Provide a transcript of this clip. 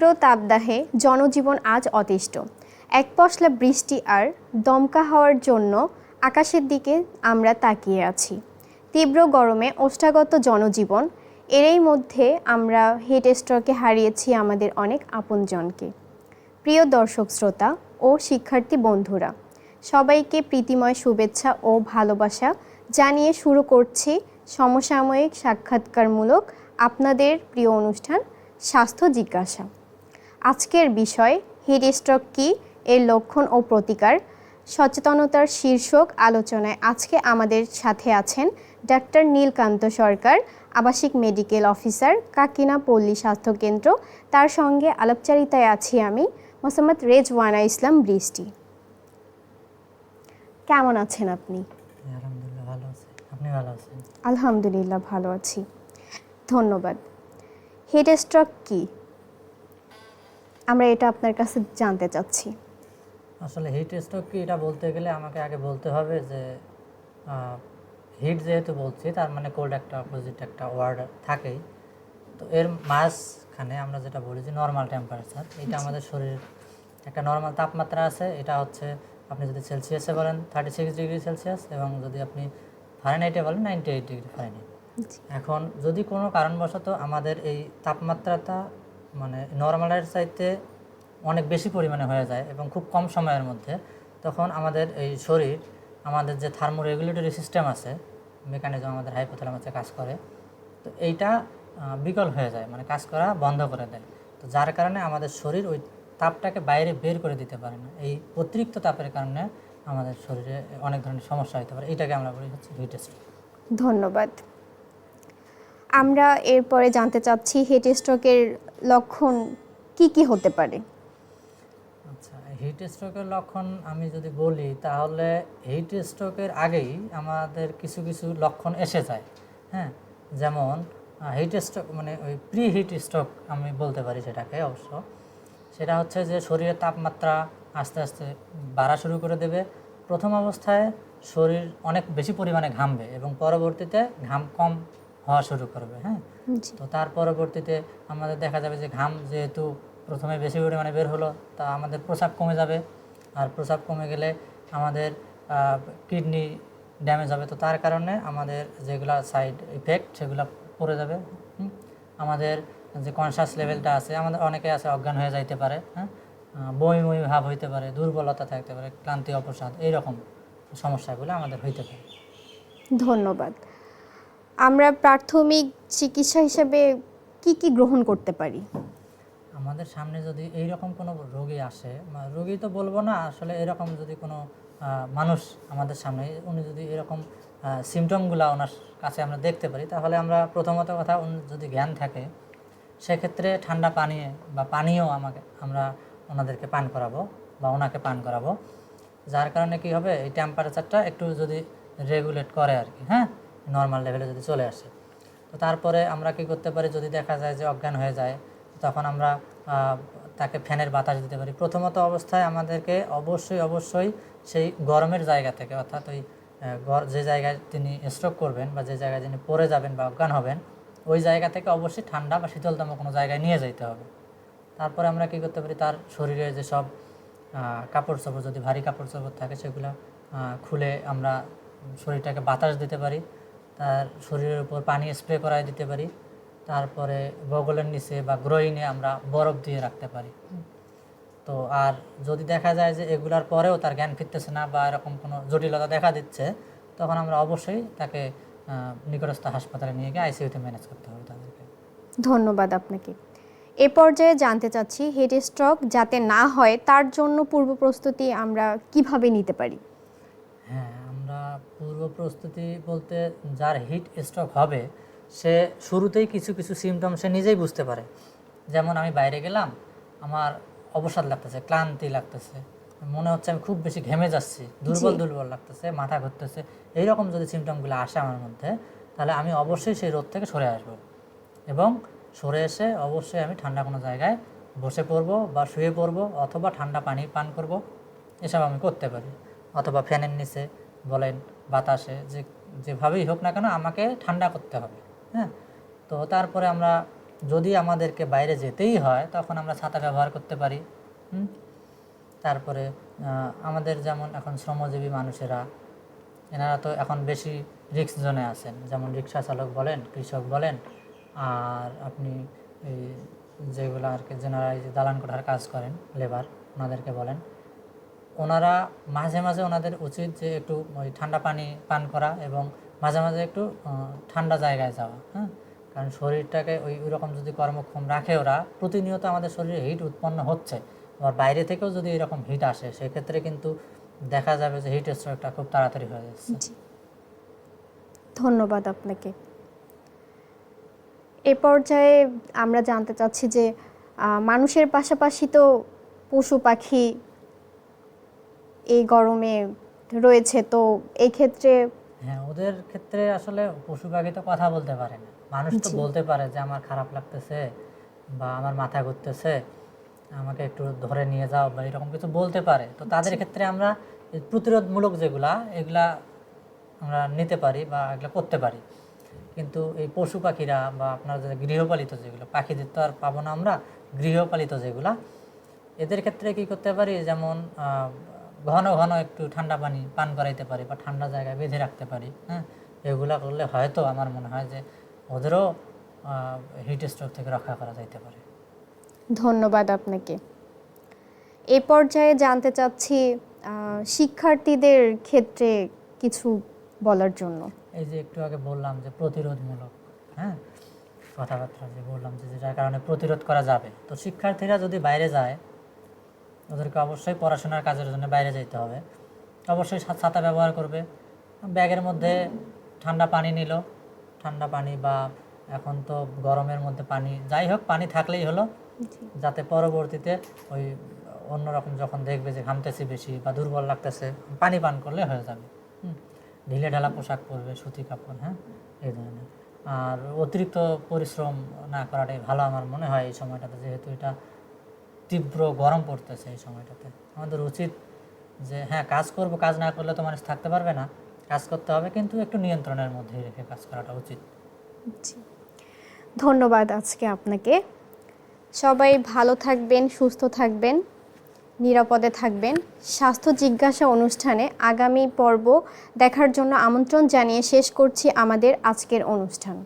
তীব্র তাপদাহে জনজীবন আজ অতিষ্ঠ। এক পশলা বৃষ্টি আর দমকা হওয়ার জন্য আকাশের দিকে আমরা তাকিয়ে আছি। তীব্র গরমে ওষ্ঠাগত জনজীবন, এরই মধ্যে আমরা হিট স্ট্রোকে হারিয়েছি আমাদের অনেক আপনজনকে। প্রিয় দর্শক শ্রোতা ও শিক্ষার্থী বন্ধুরা, সবাইকে প্রীতিময় শুভেচ্ছা ও ভালোবাসা জানিয়ে শুরু করছি সমসাময়িক সাক্ষাৎকারমূলক আপনাদের প্রিয় অনুষ্ঠান স্বাস্থ্য জিজ্ঞাসা। আজকের বিষয় হিট স্ট্রোক কী এর লক্ষণ ও প্রতিকার সচেতনতার শীর্ষক আলোচনায় আজকে আমাদের সাথে আছেন ডাক্তার নীলকান্ত সরকার আবাসিক মেডিকেল অফিসার কাকিনা পল্লী স্বাস্থ্য কেন্দ্র। তার সঙ্গে আলাপচারিতায় আছি আমি মোসাম্মদ রেজওয়ানা ইসলাম বৃষ্টি। কেমন আছেন আপনি? আলহামদুলিল্লাহ ভালো আছি। আপনি ভালো আছেন? আলহামদুলিল্লাহ ভালো আছি। ধন্যবাদ। হিট স্ট্রোক কি আমরা এটা আপনার কাছে জানতে চাচ্ছি। আসলে হিট স্ট্রোক কি এটা বলতে গেলে আমাকে আগে বলতে হবে যে হিট যেহেতু বলছি তার মানে কোল্ড একটা অপোজিট একটা ওয়ার্ড থাকেই। তো এর মাঝখানে আমরা যেটা বলি যে নর্মাল টেম্পারেচার এটা আমাদের শরীরের একটা নর্মাল তাপমাত্রা আছে এটা হচ্ছে আপনি যদি সেলসিয়াসে বলেন থার্টি সিক্স ডিগ্রি সেলসিয়াস এবং যদি আপনি ফারেনহাইটে বলেন নাইনটি এইট ডিগ্রি ফারেনহাইট। এখন যদি কোনো কারণবশত আমাদের এই তাপমাত্রাটা মানে নর্মালের চাইতে অনেক বেশি পরিমাণে হয়ে যায় এবং খুব কম সময়ের মধ্যে। তখন আমাদের এই শরীর, আমাদের যে থার্মো রেগুলেটরি সিস্টেম আছে মেকানিজম আমাদের হাইপোথ্যালামাসে কাজ করে, তো এইটা বিকল হয়ে যায় মানে কাজ করা বন্ধ করে দেয়। তো যার কারণে আমাদের শরীর ওই তাপটাকে বাইরে বের করে দিতে পারে না। এই অতিরিক্ত তাপের কারণে আমাদের শরীরে অনেক ধরনের সমস্যা হতে পারে। এটাকে আমরা বলি হচ্ছে হিট স্ট্রোক ধন্যবাদ। আমরা এরপরে জানতে চাচ্ছি হিট স্ট্রোকের লক্ষণ কি কি হতে পারে? আচ্ছা হিট স্ট্রোকের লক্ষণ আমি যদি বলি, তাহলে হিট স্ট্রোকের আগেই আমাদের কিছু কিছু লক্ষণ এসে যায়। হ্যাঁ যেমন হিট স্ট্রোক মানে ওই প্রি হিট স্ট্রোক আমি বলতে পারি সেটাকে অবশ্য। সেটা হচ্ছে যে শরীরের তাপমাত্রা আস্তে আস্তে বাড়া শুরু করে দেবে। প্রথম অবস্থায় শরীর অনেক বেশি পরিমাণে ঘামবে এবং পরবর্তীতে ঘাম কম হওয়া শুরু করবে হ্যাঁ। তো তার পরবর্তীতে আমাদের দেখা যাবে যে ঘাম যেহেতু প্রথমে বেশি পরিমাণে বের হলো তা আমাদের প্রসাব কমে যাবে। আর প্রসাব কমে গেলে আমাদের কিডনি ড্যামেজ হবে। তো তার কারণে আমাদের যেগুলা সাইড ইফেক্ট সেগুলো পড়ে যাবে। আমাদের যে কনসাস লেভেলটা আছে আমাদের অনেকে আছে অজ্ঞান হয়ে যাইতে পারে হ্যাঁ? বমি বমি ভাব হইতে পারে দুর্বলতা থাকতে পারে ক্লান্তি অপসাদ এইরকম সমস্যাগুলো আমাদের হইতে পারে। ধন্যবাদ। আমরা প্রাথমিক চিকিৎসা হিসেবে কি কি গ্রহণ করতে পারি? আমাদের সামনে যদি এই রকম কোনো রোগী আসে রোগী তো বলব না, আসলে এরকম যদি কোনো মানুষ আমাদের সামনে, উনি যদি এরকম সিমটমগুলো ওনার কাছে আমরা দেখতে পারি, তাহলে আমরা প্রথমত কথা যদি জ্ঞান থাকে, সেক্ষেত্রে ঠান্ডা পানি বা পানীয় আমাকে, আমরা ওনাদেরকে পান করাবো বা ওনাকে পান করাবো। যার কারণে কি হবে, এই টেম্পারেচারটা একটু যদি রেগুলেট করে আর কি হ্যাঁ? নর্মাল লেভেলে যদি চলে আসে। তো তারপরে আমরা কি করতে পারি? যদি দেখা যায় যে অজ্ঞান হয়ে যায়, তখন আমরা তাকে ফ্যানের বাতাস দিতে পারি। প্রথমত অবস্থায় আমাদেরকে অবশ্যই অবশ্যই সেই গরমের জায়গা থেকে, অর্থাৎ ওই যে জায়গায় তিনি স্ট্রোক করবেন বা যে জায়গায় তিনি পড়ে যাবেন বা অজ্ঞান হবেন, ওই জায়গা থেকে অবশ্যই ঠান্ডা বা শীতলতম কোনো জায়গায় নিয়ে যেতে হবে। তারপরে আমরা কি করতে পারি? তার শরীরে যেসব কাপড় চোপড় যদি ভারী কাপড় চোপড় থাকে, সেগুলো খুলে আমরা শরীরটাকে বাতাস দিতে পারি। তার শরীরের উপর পানি স্প্রে করায় দিতে পারি। তারপরে বগলের নিচে বা গ্রোইনে আমরা বরফ দিয়ে রাখতে পারি। তো আর যদি দেখা যায় যে এগুলার পরেও তার জ্ঞান ফিরতেছে না বা এরকম কোনো জটিলতা দেখা দিচ্ছে তখন আমরা অবশ্যই তাকে নিকটস্থ হাসপাতালে নিয়ে গিয়ে আইসিইউতে ম্যানেজ করতে হবে তাদেরকে। ধন্যবাদ আপনাকে। এ পর্যায়ে জানতে চাচ্ছি হেড স্ট্রোক যাতে না হয় তার জন্য পূর্ব প্রস্তুতি আমরা কীভাবে নিতে পারি? হ্যাঁ আমরা পূর্ব প্রস্তুতি বলতে যার হিট স্ট্রোক হবে সে শুরুতেই কিছু কিছু সিমটম সে নিজেই বুঝতে পারে। যেমন আমি বাইরে গেলাম আমার অবসাদ লাগতেছে ক্লান্তি লাগতেছে মনে হচ্ছে আমি খুব বেশি ঘেমে যাচ্ছি দুর্বল দুর্বল লাগতেছে মাথা ঘুরতেছে এইরকম যদি সিমটমগুলো আসে আমার মধ্যে তাহলে আমি অবশ্যই সেই রোদ থেকে সরে আসব। এবং সরে এসে অবশ্যই আমি ঠান্ডা কোনো জায়গায় বসে পড়ব বা শুয়ে পড়ব অথবা ঠান্ডা পানি পান করব এসব আমি করতে পারি। অথবা ফ্যানের নিচে বলেন বাতাসে, যে, যেভাবেই হোক না কেন আমাকে ঠান্ডা করতে হবে হ্যাঁ তো তারপরে আমরা যদি আমাদেরকে বাইরে যেতেই হয়, তখন আমরা ছাতা ব্যবহার করতে পারি, হুম? তারপরে আমাদের যেমন এখন শ্রমজীবী মানুষেরা, এনারা তো এখন বেশি রিক্স জোনে আছেন, যেমন রিক্সা চালক বলেন, কৃষক বলেন, আর আপনি এই যেগুলো আর কি যেনারা এই যে দালান কোঠার কাজ করেন লেবার ওনাদেরকে বলেন ওনারা মাঝে মাঝে ওনাদের উচিত যে একটু ওই ঠান্ডা পানি পান করা এবং মাঝে মাঝে একটু ঠান্ডা জায়গায় যাওয়া হ্যাঁ? কারণ শরীরটাকে ওই রকম যদি কর্মক্ষম রাখে ওরা, প্রতিনিয়ত আমাদের শরীরে হিট উৎপন্ন হচ্ছে। আবার বাইরে থেকেও যদি এরকম হিট আসে, সেক্ষেত্রে কিন্তু দেখা যাবে যে হিট স্ট্রোকটা খুব তাড়াতাড়ি হয়ে যাচ্ছে। ধন্যবাদ আপনাকে। এ পর্যায়ে আমরা জানতে চাচ্ছি যে মানুষের পাশাপাশি তো পশু পাখি এই গরমে রয়েছে তো এই ক্ষেত্রে হ্যাঁ ওদের ক্ষেত্রে আসলে পশু পাখি তো কথা বলতে পারে না। মানুষ তো বলতে পারে যে আমার খারাপ লাগতেছে বা আমার মাথা ঘুরতেছে আমাকে একটু ধরে নিয়ে যাও বা এরকম কিছু বলতে পারে। তো তাদের ক্ষেত্রে আমরা প্রতিরোধমূলক যেগুলা এগুলা আমরা নিতে পারি বা এগুলা করতে পারি। কিন্তু এই পশু পাখিরা বা আপনার যে গৃহপালিত যেগুলো পাখিদের তো আর পাবো না আমরা গৃহপালিত যেগুলা এদের ক্ষেত্রে কি করতে পারি? যেমন ঘন ঘন একটু ঠান্ডা পানি পান করাইতে পারি বা ঠান্ডা জায়গায় বেঁধে রাখতে পারি হ্যাঁ? এগুলা করলে হয়তো আমার মনে হয় যে ওদেরও হিট স্ট্রোক থেকে রক্ষা করা যাইতে পারে। ধন্যবাদ আপনাকে। এ পর্যায়ে জানতে চাচ্ছি শিক্ষার্থীদের ক্ষেত্রে কিছু বলার জন্য। এই যে একটু আগে বললাম যে প্রতিরোধমূলক হ্যাঁ? কথাবার্তা যে বললাম যে যেটার কারণে প্রতিরোধ করা যাবে। তো শিক্ষার্থীরা যদি বাইরে যায় ওদেরকে অবশ্যই পড়াশোনার কাজের জন্য বাইরে যেতে হবে। অবশ্যই ছাতা ব্যবহার করবে। ব্যাগের মধ্যে ঠান্ডা পানি নিল। ঠান্ডা পানি বা এখন তো গরমের মধ্যে পানি যাই হোক পানি থাকলেই হলো। যাতে পরবর্তীতে ওই অন্যরকম যখন দেখবে যে ঘামতেছি বেশি বা দুর্বল লাগতেছে পানি পান করলে হয়ে যাবে। হুম। ঢিলে ঢালা পোশাক পরবে সুতি কাপড় হ্যাঁ এই ধরনের। আর অতিরিক্ত পরিশ্রম না করাটাই ভালো আমার মনে হয় এই সময়টাতে যেহেতু এটা তীব্র গরম পড়তেছে এই সময়টাতে। আমাদের উচিত যে হ্যাঁ কাজ করব, কাজ না করলে তো মানুষ থাকতে পারবে না। কাজ করতে হবে, কিন্তু একটু নিয়ন্ত্রণের মধ্যে রেখে কাজ করাটা উচিত। ধন্যবাদ আজকে আপনাকে। সবাই ভালো থাকবেন, সুস্থ থাকবেন, নিরাপদে থাকবেন। স্বাস্থ্য জিজ্ঞাসা অনুষ্ঠানে আগামী পর্ব দেখার জন্য আমন্ত্রণ জানিয়ে শেষ করছি আমাদের আজকের অনুষ্ঠান।